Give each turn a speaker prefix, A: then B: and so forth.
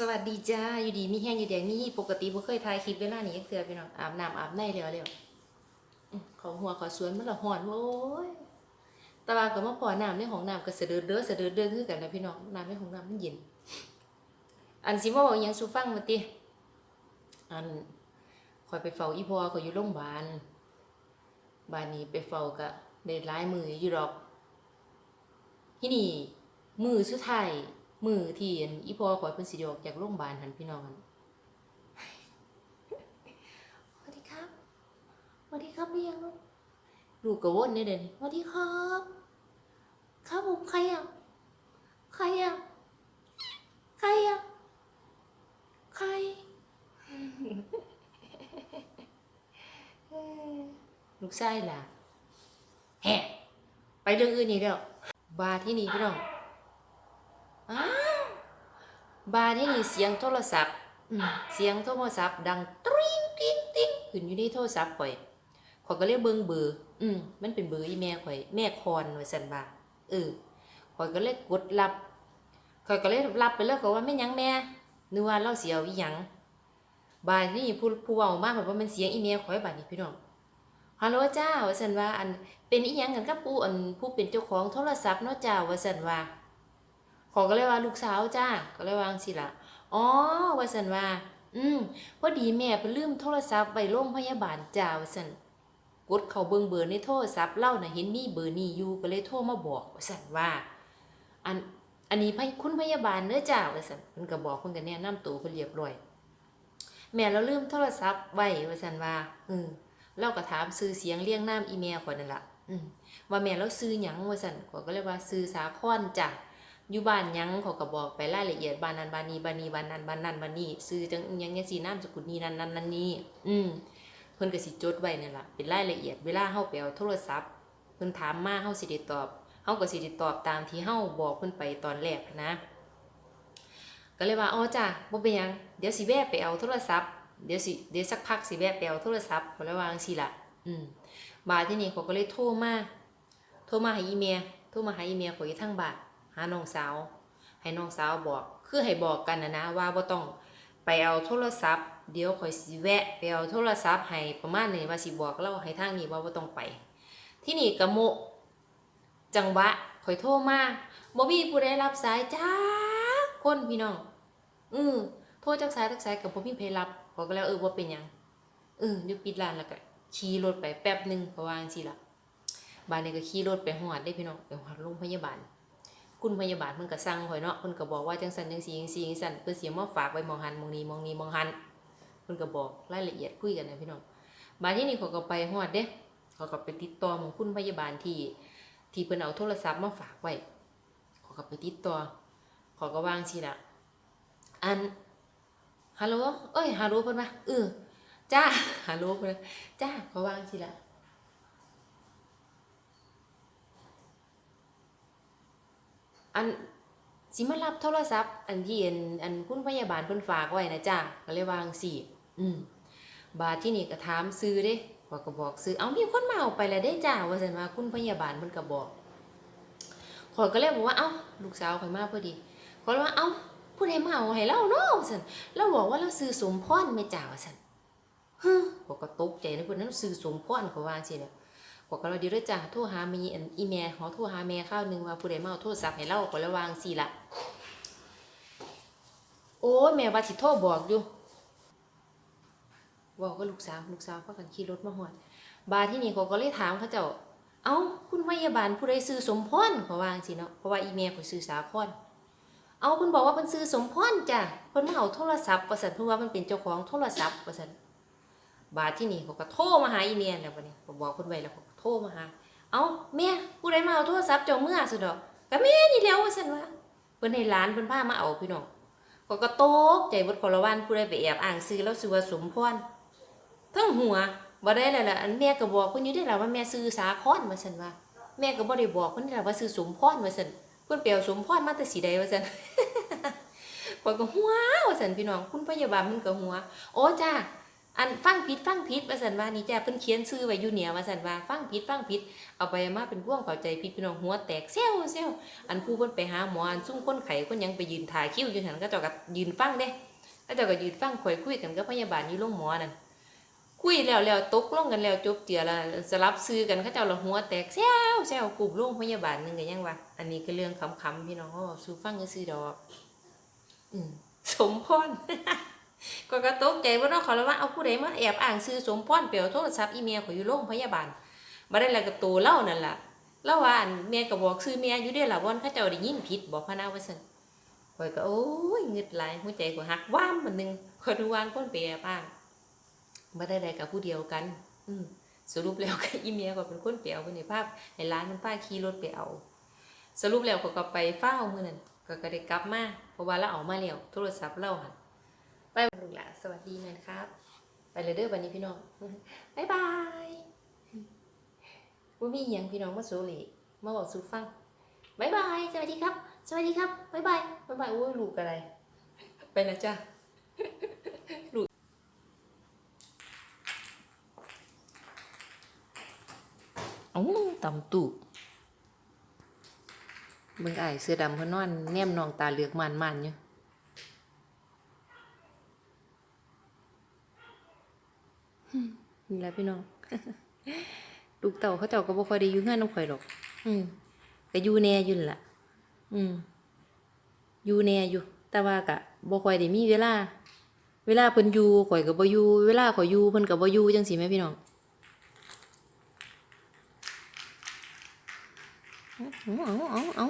A: สวัสดีจ้า อยู่ดีมีแห้งอยู่แดงนี่ปกติบ่เคยถ่ายคลิปเวลานี้จักเทื่อพี่น้องอาบน้ำอาบในแล้วแล้วอื้อเขาหัวขาสวนมันละฮ้อนโอ้ยต่ว่าก็มาพอน้ำในห้องน้ำก็เสะเดือดเด้อเสะเดือดเด้อคือกันนะพี่น้องน้ำในห้องน้ำมันเย็นอันสิมาบอกยังสูฟังมาติอันคอยไปเฝ้าอีพอเขาอยู่โรงพยาบาลบ้านนี้ไปเฝ้าก็ได้หลายมืออยู่ดอก ที่นี่มือสุดท้าย มือที่อันอีพอขอยเพิ่นสิได้ออกจากโรงพยาบาลหันพี่น้องหันสวัสดีครับสวัสดีครับเรียงลูกลูกก็วนเนี่ยเด่นสวัสดีครับ ครับผมใครอะใครอะใครอะใครลูกไส้ล่ะแฮะไปเรื่องอื่นอีกแล้ว บาร์ที่นี่พี่น้องอ้าว บาร์ที่นี่เสียงโทรศัพท์เสียงโทรศัพท์ดังตริงติ๊งติ๊งขึ้นอยู่ในโทรศัพท์ข่อยข่อยก็เลยกเบิ่งเบอร์อืมมันเป็นเบอร์อีแม่ข่อยแม่คอนไว่าซั่นว่าเออข่อยก็เลยกดรับข่อยก็เลยรับไปแล้วก็ว่าแม่ยังแม่นึกว่าเราเสิเอาอีหยังบาร์ที่นี่ผู้ผู้เว้ามาแบบว่ามันเสียงอีแม่ข่อยบัดนี้พี่น้องฮัลโหลจ้าว่าสันว่าอันเป็นอีหยังกันกับปูอันผู้เป็นเจ้าของโทรศัพท์เนาะจ้าว่าสันว่า ขอก็เลยว่าลูกสาวจ้าก็เลยวาอังสิล่ะอ๋อว่าสันว่า อืมพอดีแม่เพิ่นลืมโทรศัพท์ไว้โรงพยาบาลจ้าว่าสันกดเข้าเบิ่งเบอร์ในโทรศัพท์เล่าน่ะเห็นมีเบอร์นี้อยู่ก็เลยโทรมาบอกว่าสันว่าอันอันนี้พคุณพยาบาลเด้อจ้าว่าสันเพิ่นก็บอกเพิ่นก็แนะนำตัวเพิ่นเรียบร้อยแม่เราลืมโทรศัพท์ไว้ว่าสันว่าอืมเราก็ถามซื้อเสียงเรียงน้ำอีเมลข่อยนั่นล่ะอืมว่าแม่เราซื้อหยังว่าซั่นขอก็เลยว่าซื้อสาคอนจ้ะ อยู่บ้านยังเขาก็บอกไปรายละเอียดบ้านนั้นบ้านนี้บ้านนี้บ้านนั้นบ้านนั้นบ้านนี้ซื้อจังยังจังซี่นามสกุลนี้นั้นนั้นนั้นนี้อืมเพิ่นก็สิจดไว้นั่นล่ะเป็นรายละเอียดเวลาเฮาไปเอาโทรศัพท์ เพิ่นถามมาเฮาสิได้ตอบเฮาก็สิได้ตอบตามที่เฮาบอกเพิ่นไปตอนแรกนะ ก็เลยว่าอ๋อจ้ะบ่เป็นหยังเดี๋ยวสิแวะไปเอาโทรศัพท์เดี๋ยวสิเดี๋ยวสักพักสิแวะไปเอาโทรศัพท์ก็เลยวาจั่งสิล่ะอืมบาดที่นี่เขาก็เลยโทรมาโทรมาหาอีเมียโทรมาหาอีเมียขอยทั้งบาท หาน้องสาว ให้น้องสาวบอก คือให้บอกกันนะนะว่าบ่ต้องไปเอาโทรศัพท์ เดี๋ยวข่อยสิแวะไปเอาโทรศัพท์ให้ประมาณนี้ว่าสิบอกเล่าให้ทางนี้ว่าบ่ต้องไป ที่นี่กะโมจังหวะข่อยโทรมาบ่มีผู้ใดรับสายจ้าคนพี่น้องอือโทรจากสายจากสายกับบ่มีใครรับขอก็แล้วเออบ่าเป็นยังเออเดี๋ยวปิดร้านแล้วก็ขี่รถไปแป๊บหนึ่งเพราะว่าจังซี่ล่ะบ้านนี้ก็ขี่รถไปฮอดได้พี่น้องไปฮอดโรงพยาบาล คุณพยาบาลเพิ่นก็สั่งข่อยเนาะเพิ่นก็บอกว่าจังซั่นจังซี่จังซี่จังซั่นเพิ่นสิเอามาฝากไว้มองหันมองนี้มองนี้มองหันเพิ่นก็บอกรายละเอียดคุยกันนะพี่น้องบ้าที่นี่เขาก็ไปฮอดเด้เขาก็ไปติดต่อหมองคุณพยาบาลที่ที่เพิ่นเอาโทรศัพท์มาฝากไว้เขาก็ไปติดต่อเขาก็วางสิล่ะอันฮัลโหลเอ้ยฮัลโหลเพิ่นว่าเออจ้าฮัลโหลเพิ่นจ้าเขาวางสิล่ะ อันสิมารับโทรศัพท์ อันที่อันอันคุณพยาบาลเพิ่นฝากไว้นะจ้าก็เลยวางสิอืมบาดที่นี่ก็ถามซื้อเด้ข้อยก็บอกซื้อเอามีคนมาเอาไปแล้วเด้จ้าว่าซั่นว่าคุณพยาบาลเพิ่นก็บอกข้อยก็เลยบอกว่าเอ้าลูกสาวข่อยมาพอดีข้อยเลยว่าเอ้าผู้ใดมาเอาให้เราเนาะว่าซั่นเราบอกว่าเราซื้อสมพรแม่จ้าว่าซั่นฮึข้อยก็ตกใจนะเพิ่นนั้นซื้อสมพรเขาว่าจังซี่แบอกกันว่าเดี๋ยวเด้อจ้ะโทรหามียอีเมลขอโทรหาแม่ข้าวหนึงว่าผู้ใดมาเอาโทรศัพท์ให้เราก็ระวางสิละโอ้แม่ว่าสิโทรบอกอยู่บอกกับลูกสาวลูกสาวพากันขี่รถมาฮอดบาที่นี่เขาก็เลยถามเขาเจ้า เอ้าคุณพยาบาลผู้ใดซื้อสมพรเขาว่าจังซี่เนาะเพราะว่าอีเมลเขาซื้อสาครเอาเพิ่นบอกว่าเพิ่นซื้อสมพรจ้ะเพิ่นมาเอาโทรศัพท์ว่าซั่นเพิ่นว่ามันเป็นเจ้าของโทรศัพท์ว่าซั่น บาทที่นี่เขาก็โทรมาหาอีเมียแล้วบัดนี้ผมบอกคนไว้แล้วเขาก็โทรมาหา เอาแม่ผู้ใดมาเอาโทรศัพท์เจ้าเมื่อสุดดอกก็แม่นี่แล้วว่าซั่นว่าเพิ่นให้หลานเพิ่นพามาเอาพี่น้องเขาก็ตกใจเบิดคนละวันผู้ใดไปแอบอ้างซื้อแล้วซื้อว่าสมพรทั้งหัวบ่ได้แล้วล่ะอันแม่ก็บอกเพิ่นอยู่ได้ล่ะว่าแม่ซื้อสาคอนว่าซั่นว่า แม่ก็บ่ได้บอกเพิ่นได้ล่ะว่าซื้อสมพรว่าซั่นเพิ่นไปเอาสมพรมาแต่สีใดว่าซั่นข้อยก็หัวว่าซั่นพี่น้อง คุณพยาบาลเพิ่นก็หัว โอ้จ้า อันฟังผิดฟังผิดว่าสันว่านี่จ้าเพิ่นเขียนชื่อไว้อยู่เหนือว่าสันว่าฟังผิดฟังผิดเอาไปมาเป็นพ่วงเข้าใจผิดพี่น้องหัวแตกเซลเซลอันผู้เพิ่นไปหาหมออันซุ่มคนไข้คนยังไปยืนถ่ายคิ้วอยู่หันก็เจ้าก็ยืนฟังเด้ก็เจ้าก็ยืนฟังข่อยคุยกันกับพยาบาลอยู่โรงหมอนั่นคุยแล้วแล้วตกลงกันแล้วจบเจือละสลับซื้อกันเขาเจ้าละหัวแตกเซลเซลกลุ่มโรงพยาบาลหนึงก็ยังว่าอันนี้คือเรื่องขำๆพี่น้องเฮาสู่ฟังก็ซื่อดอก อืมสมพร ก็กระตกใจว่าน้องเขาแล้วว่าเอาผู้ใดมาแอบอ้างซื้อสมพรเปียวโทรศัพท์อีเมียเขาอยู่โรงพยาบาลมาได้แล้วก็ตัวเล่านั่นล่ะเล่าว่าอันเมียก็บอกซื้อเมียอยู่เด้อล่ะวันเขาเจ้าได้ยินผิดบอกพะนาว่าซั่นข่อยก็โอ้ยงึดหลหัวใจก็หักว้ามมันหนึงข่อยนึกว่าคนไปแอบอ้างบ่ได้ใดกับผู้เดียวกัน อืมสรุปแล้วก็อีเมียก็เป็นคนไปเอาไปในภาพให้ร้านมันป้าขี่รถไปเอาสรุปแล้วก็ก็ไปเฝ้ามือนั้นก็ก็ได้กลับมาเพราะว่าเราเอามาแล้วโทรศัพท์เราหั่น ไปลูกหลานสวัสดีนะครับ ไปเลยเด้อวันนี้พี่น้องบ๊ายบายว่ามีอหยังพี่น้องมาสูหลีมาบอกสูฟังบ๊ายบายสวัสดีครับ สวัสดีครับบ๊ายบายบ๊ายบายโอ้ยลูกอะไร ไปแล้วจ้าลูกเอ้าต่ำตุเบิ่งอ้ายเสื้อดำเพิ่นนอนแนมนองตาเหลือกมันๆอยู่ นี่แหละพี่น้องลูกเต่าเขาเจ้าก็บ่ค่อยได้อยู่เฮือนน้ำข่อยหรอก อืมก็อยู่แน่อยู่นล่ะ อืมอยู่แน่อยู่ แต่ว่าก็บ่ค่อยได้มีเวลา เวลาเพิ่นอยู่ข่อยก็บ่อยู่เวลาข่อยอยู่เพิ่นก็บ่อยู่จังซี่แหมพี่น้องเอาเอาเอาเอา